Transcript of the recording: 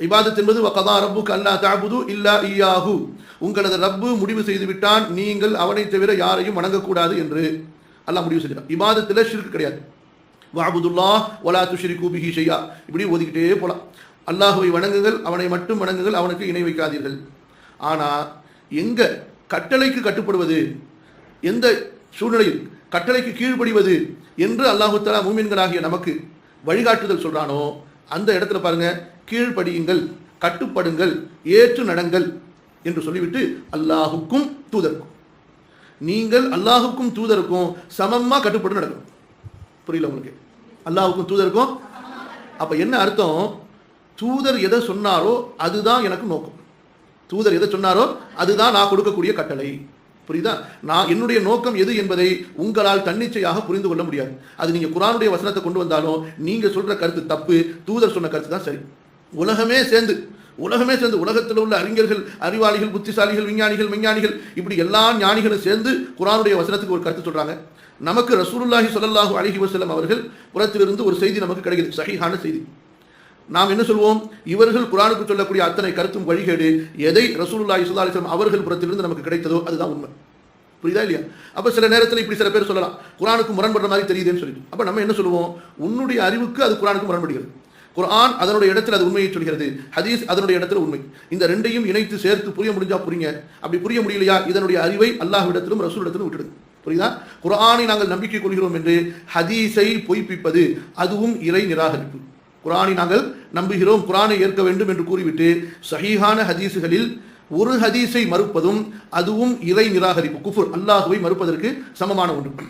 இபாதத் என்பது வக்கதா ரப்பு கல்லா தாபுது இல்லா இயாஹு உங்களது ரப்பு முடிவு செய்து விட்டான் நீங்கள் அவனை தவிர யாரையும் வணங்கக்கூடாது என்று அல்லாஹ் முடிவு செய்கிறான் இபாதத்தில் ஷிர்க் கிடையாது. வாபுதுல்லா வலா துஷிரிக்கு கூபிஹி ஷையா. இப்படி ஓதிக்கிட்டே போலாம். அல்லாஹுவை வணங்குங்கள் அவனை மட்டும் வணங்குங்கள் அவனுக்கு இணை வைக்காதீர்கள். ஆனால் எங்கே கட்டளைக்கு கட்டுப்படுவது எந்த சூழ்நிலையில் கட்டளைக்கு கீழ்ப்படிவது என்று அல்லாஹு தலா மூமின்களாகிய நமக்கு வழிகாட்டுதல் சொல்கிறானோ அந்த இடத்துல பாருங்கள் கீழ்ப்படியுங்கள் கட்டுப்படுங்கள் ஏற்று நடங்கள் என்று சொல்லிவிட்டு அல்லாஹுக்கும் தூதருக்கும். நீங்கள் அல்லாஹுக்கும் தூதருக்கும் சமமாக கட்டுப்பட்டு நடக்கணும். புரியல உங்களுக்கு? அல்லாஹுக்கும் தூதருக்கும்? அப்போ என்ன அர்த்தம்? தூதர் எதை சொன்னாரோ அதுதான் எனக்கு நோக்கம். தூதர் எதை சொன்னாரோ அதுதான் நான் கொடுக்கக்கூடிய கட்டளை. புரியுதா? நான் என்னுடைய நோக்கம் எது என்பதை உங்களால் தன்னிச்சையாக புரிந்து கொள்ள முடியாது. அது நீங்கள் குரானுடைய வசனத்தை கொண்டு வந்தாலும் நீங்கள் சொல்கிற கருத்து தப்பு தூதர் சொன்ன கருத்து தான் சரி. உலகமே சேர்ந்து உலகமே சேர்ந்து உலகத்தில் உள்ள அறிஞர்கள் அறிவாளிகள் புத்திசாலிகள் விஞ்ஞானிகள் விஞ்ஞானிகள் இப்படி எல்லா ஞானிகளும் சேர்ந்து குரானுடைய வசனத்துக்கு ஒரு கருத்து சொல்கிறாங்க நமக்கு ரசூலுல்லாஹி சொல்லல்லாஹு அலைஹி வசலம் அவர்கள் புறத்திலிருந்து ஒரு செய்தி நமக்கு கிடைக்குது சகிஹான செய்தி. நாம் என்ன சொல்வோம்? இவர்கள் குரானுக்கு சொல்லக்கூடிய அத்தனை கருத்தும் வழிகேடு. எதை ரசூலுல்லாஹி ஸல்லல்லாஹு அலிஸ்லாம் அவர்கள் புறத்திலிருந்து நமக்கு கிடைத்ததோ அதுதான் உண்மை. புரியுதா இல்லையா? அப்போ சில நேரத்தில் இப்படி சில பேர் சொல்லலாம் குரானுக்கு முரண்படுற மாதிரி தெரியுதுன்னு சொல்லிட்டு. அப்போ நம்ம என்ன சொல்லுவோம் உன்னுடைய அறிவுக்கு அது குரானுக்கு முரண்படுகிறது. குர்ஆன் அதனுடைய இடத்துல அது உண்மையை சொல்கிறது ஹதீஸ் அதனுடைய இடத்துல உண்மை. இந்த ரெண்டையும் இணைத்து சேர்த்து புரிய முடிஞ்சா புரியுங்க அப்படி புரிய முடியலையா? இதனுடைய அறிவை அல்லாஹ்விடத்திலும் ரசூலிடத்திலும் விட்டுடுங்க புரியுதா? குரானை நாங்கள் நம்பிக்கை கொள்கிறோம் என்று ஹதீஸை பொய்ப்பிப்பது அதுவும் இறை நிராகரிப்பு. குரானை நாங்கள் நம்புகிறோம் குரானை ஏற்க வேண்டும் என்று கூறிவிட்டு சஹீஹான ஹதீஸுகளில் ஒரு ஹதீஸை மறுப்பதும் அதுவும் இறை நிராகரிப்பு. குஃபுர் அல்லாஹுவை மறுப்பதற்கு சமமான ஒன்று.